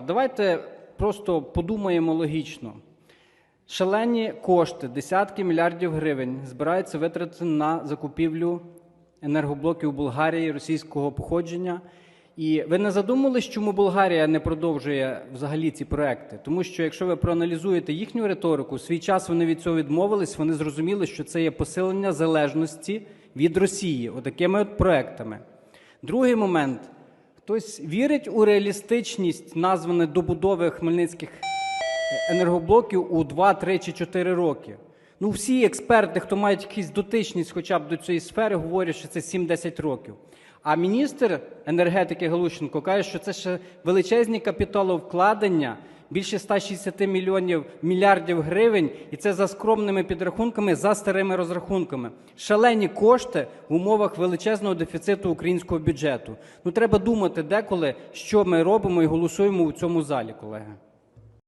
Давайте просто подумаємо логічно. Шалені кошти, десятки мільярдів гривень збираються витратити на закупівлю енергоблоків Болгарії російського походження. І ви не задумались, чому Болгарія не продовжує взагалі ці проекти? Тому що якщо ви проаналізуєте їхню риторику, в свій час вони від цього відмовились, вони зрозуміли, що це є посилення залежності від Росії, отакими от проектами. Другий момент. Хтось вірить у реалістичність названої добудови хмельницьких енергоблоків у 2, 3 чи 4 роки. Ну, всі експерти, хто мають якусь дотичність хоча б до цієї сфери, говорять, що це 7-10 років. А міністр енергетики Галущенко каже, що це ще величезні капіталовкладення, більше 160 мільйонів мільярдів гривень, і це за скромними підрахунками, за старими розрахунками. Шалені кошти в умовах величезного дефіциту українського бюджету. Ну треба думати деколи, що ми робимо і голосуємо у цьому залі, колеги.